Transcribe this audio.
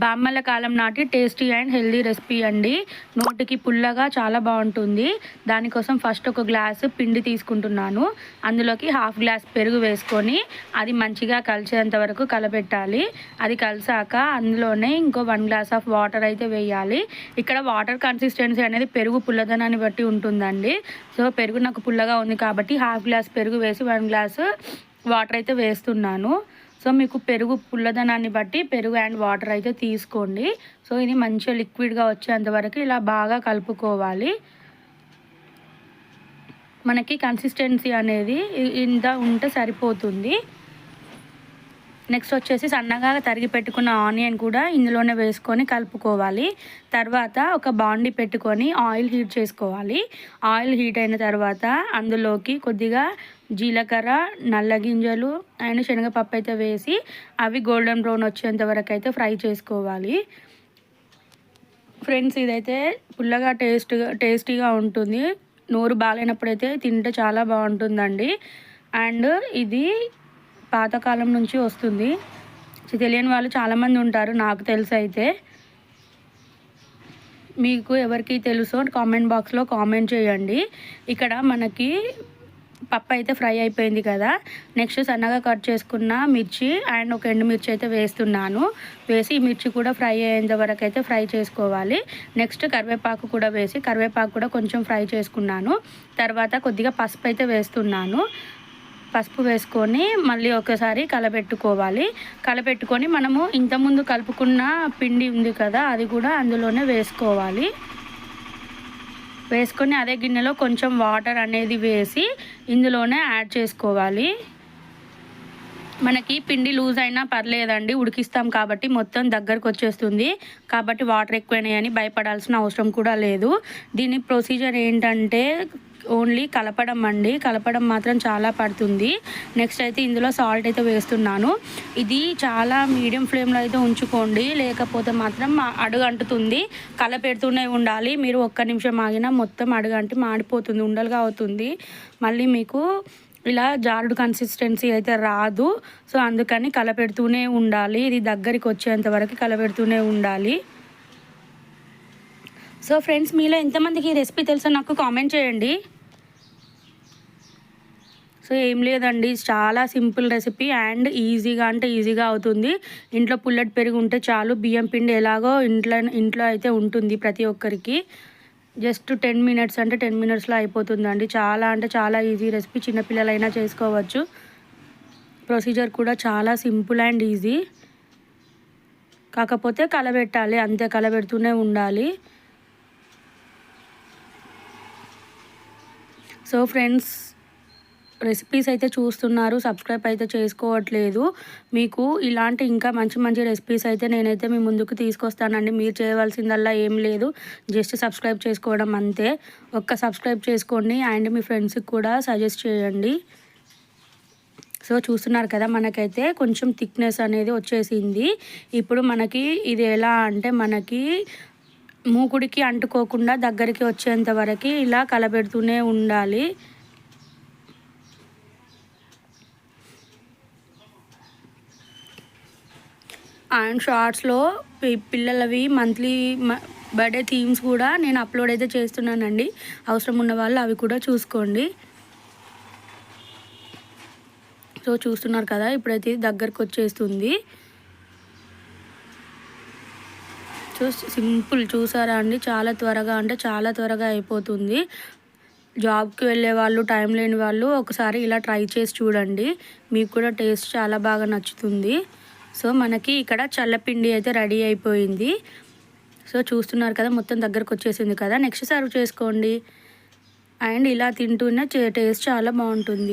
బామ్మల కాలం నాటి tasty and healthy recipe అండి. నోటికి పుల్లగా చాలా బాగుంటుంది. దానికోసం ఫస్ట్ ఒక గ్లాసు పిండి తీసుకుంటున్నాను. అందులోకి హాఫ్ గ్లాస్ పెరుగు వేసుకొని అది మంచిగా కలిసేంత వరకు కలపెట్టాలి అది కలిసాక అందులోనే ఇంకో వన్ గ్లాస్ ఆఫ్ వాటర్ అయితే వేయాలి. ఇక్కడ వాటర్ కన్సిస్టెన్సీ అనేది పెరుగు పుల్లదనాన్ని బట్టి ఉంటుందండి. సో పెరుగు నాకు పుల్లగా ఉంది కాబట్టి హాఫ్ గ్లాస్ పెరుగు వేసి వన్ గ్లాసు వాటర్ అయితే వేస్తున్నాను. సో మీకు పెరుగు పుల్లదనాన్ని బట్టి పెరుగు అండ్ వాటర్ అయితే తీసుకోండి. సో ఇది మంచిగా లిక్విడ్గా వచ్చేంత వరకు ఇలా బాగా కలుపుకోవాలి. మనకి కన్సిస్టెన్సీ అనేది ఇంత ఉంటే సరిపోతుంది. నెక్స్ట్ వచ్చేసి సన్నగా తరిగి పెట్టుకున్న ఆనియన్ కూడా ఇందులోనే వేసుకొని కలుపుకోవాలి. తర్వాత ఒక బాండి పెట్టుకొని ఆయిల్ హీట్ చేసుకోవాలి. ఆయిల్ హీట్ అయిన తర్వాత అందులోకి కొద్దిగా జీలకర్ర నల్ల గింజలు అండ్ శనగపప్పు అయితే వేసి అవి గోల్డెన్ బ్రౌన్ వచ్చేంత వరకు అయితే ఫ్రై చేసుకోవాలి. ఫ్రెండ్స్ ఇదైతే పుల్లగా టేస్ట్గా టేస్టీగా ఉంటుంది. నోరు బాగాలేనప్పుడైతే తింటే చాలా బాగుంటుందండి. అండ్ ఇది పాతకాలం నుంచి వస్తుంది. తెలియని వాళ్ళు చాలామంది ఉంటారు నాకు తెలుసు అయితే. మీకు ఎవరికి తెలుసో కామెంట్ బాక్స్లో కామెంట్ చేయండి. ఇక్కడ మనకి పప్పు అయితే ఫ్రై అయిపోయింది కదా. నెక్స్ట్ సన్నగా కట్ చేసుకున్న మిర్చి అండ్ ఒక ఎండు మిర్చి అయితే వేస్తున్నాను. వేసి మిర్చి కూడా ఫ్రై అయ్యేంత వరకు అయితే ఫ్రై చేసుకోవాలి. నెక్స్ట్ కరివేపాకు కూడా వేసి కరివేపాకు కూడా కొంచెం ఫ్రై చేసుకున్నాను. తర్వాత కొద్దిగా పసుపు అయితే వేస్తున్నాను. పసుపు వేసుకొని మళ్ళీ ఒకసారి కలపెట్టుకోవాలి. కలపెట్టుకొని మనము ఇంతకుముందు కలుపుకున్న పిండి ఉంది కదా అది కూడా అందులోనే వేసుకోవాలి. వేసుకొని అదే గిన్నెలో కొంచెం వాటర్ అనేది వేసి ఇందులోనే యాడ్ చేసుకోవాలి. మనకి పిండి లూజ్ అయినా పర్లేదండి ఉడికిస్తాం కాబట్టి మొత్తం దగ్గరకు వచ్చేస్తుంది. కాబట్టి వాటర్ ఎక్కువైనాయని భయపడాల్సిన అవసరం కూడా లేదు. దీని ప్రొసీజర్ ఏంటంటే ఓన్లీ కలపడం అండి. కలపడం మాత్రం చాలా పడుతుంది. నెక్స్ట్ అయితే ఇందులో సాల్ట్ అయితే వేస్తున్నాను. ఇది చాలా మీడియం ఫ్లేమ్లో అయితే ఉంచుకోండి. లేకపోతే మాత్రం అడుగంటుతుంది. కలపెడుతూనే ఉండాలి. మీరు ఒక్క నిమిషం ఆగినా మొత్తం అడుగంటి మాడిపోతుంది ఉండలుగా అవుతుంది. మళ్ళీ మీకు ఇలా జారుడు కన్సిస్టెన్సీ అయితే రాదు. సో అందుకని కలపెడుతూనే ఉండాలి. ఇది దగ్గరికి వచ్చేంత వరకు కలపెడుతూనే ఉండాలి. సో ఫ్రెండ్స్ మీలో ఎంతమందికి ఈ రెసిపీ తెలుసో నాకు కామెంట్ చేయండి. సో ఏం లేదండి. చాలా సింపుల్ రెసిపీ అండ్ ఈజీగా అంటే ఈజీగా అవుతుంది. ఇంట్లో పుల్లటి పెరుగు ఉంటే చాలు. బియ్యం పిండి ఎలాగో ఇంట్లో ఇంట్లో అయితే ఉంటుంది ప్రతి ఒక్కరికి. జస్ట్ టెన్ మినిట్స్ అంటే టెన్ మినిట్స్లో అయిపోతుందండి. చాలా అంటే చాలా ఈజీ రెసిపీ చిన్నపిల్లలైనా చేసుకోవచ్చు. ప్రొసీజర్ కూడా చాలా సింపుల్ అండ్ ఈజీ. కాకపోతే కలబెట్టాలి అంతే కలబెడుతూనే ఉండాలి. సో ఫ్రెండ్స్ రెసిపీస్ అయితే చూస్తున్నారు సబ్స్క్రైబ్ అయితే చేసుకోవట్లేదు. మీకు ఇలాంటి ఇంకా మంచి మంచి రెసిపీస్ అయితే నేనైతే మీ ముందుకు తీసుకొస్తానండి. మీరు చేయవలసిందల్లా ఏం లేదు. జస్ట్ సబ్స్క్రైబ్ చేసుకోవడం అంతే. ఒక్క సబ్స్క్రైబ్ చేసుకోండి. అండ్ మీ ఫ్రెండ్స్కి కూడా సజెస్ట్ చేయండి. సో చూస్తున్నారు కదా మనకైతే కొంచెం థిక్నెస్ అనేది వచ్చేసింది. ఇప్పుడు మనకి ఇది ఎలా అంటే మనకి మూకుడికి అంటుకోకుండా దగ్గరికి వచ్చేంత వరకు ఇలా కలబెడుతూనే ఉండాలి. అండ్ షార్ట్స్లో పిల్లలవి మంత్లీ బర్త్డే థీమ్స్ కూడా నేను అప్లోడ్ అయితే చేస్తున్నానండి. అవసరం ఉన్న వాళ్ళు అవి కూడా చూసుకోండి. సో చూస్తున్నారు కదా ఇప్పుడైతే దగ్గరకు వచ్చేస్తుంది సో సింపుల్ చూసారా అండి? చాలా త్వరగా అంటే చాలా త్వరగా అయిపోతుంది. జాబ్కి వెళ్ళే వాళ్ళు టైం లేని వాళ్ళు ఒకసారి ఇలా ట్రై చేసి చూడండి. మీకు కూడా టేస్ట్ చాలా బాగా నచ్చుతుంది. సో మనకి ఇక్కడ చల్లపిండి అయితే రెడీ అయిపోయింది. సో చూస్తున్నారు కదా మొత్తం దగ్గరకు వచ్చేసింది కదా. నెక్స్ట్ సర్వ్ చేసుకోండి. అండ్ ఇలా తింటూనే టేస్ట్ చాలా బాగుంటుంది.